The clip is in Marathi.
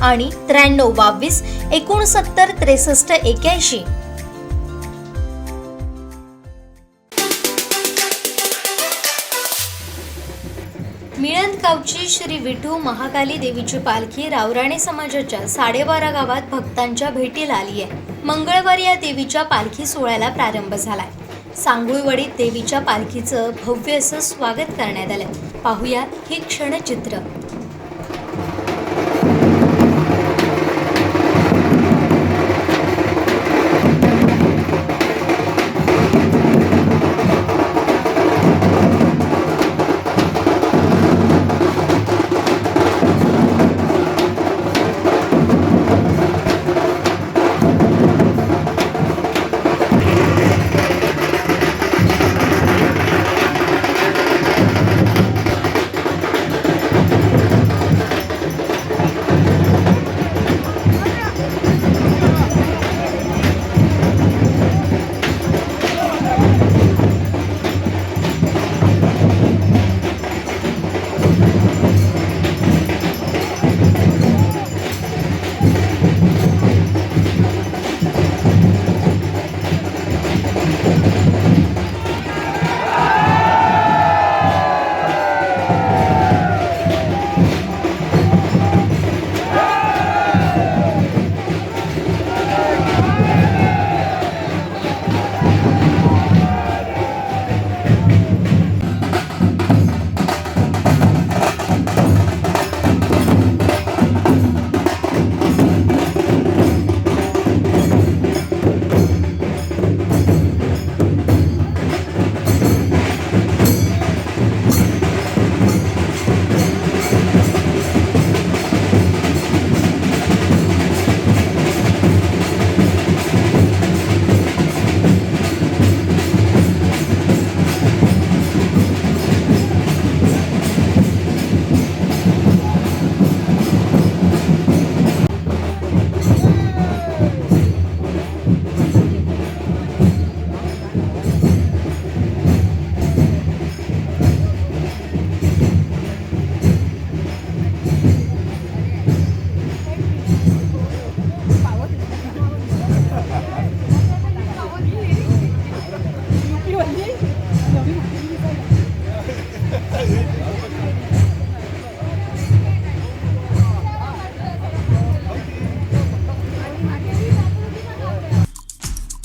आणि त्र्याण्णव बावीस एकोणसत्तर त्रेसष्ट एक्याऐंशी. मिळंद गावची श्री विठू महाकाली देवीची पालखी रावराणे समाजाच्या साडेबारा गावात भक्तांच्या भेटीला आली आहे. मंगळवारी या देवीच्या पालखी सोहळ्याला प्रारंभ झालाय. सांगुळवडीत देवीच्या पालखीचं भव्य असं स्वागत करण्यात आलं पाहूया हे क्षणचित्र.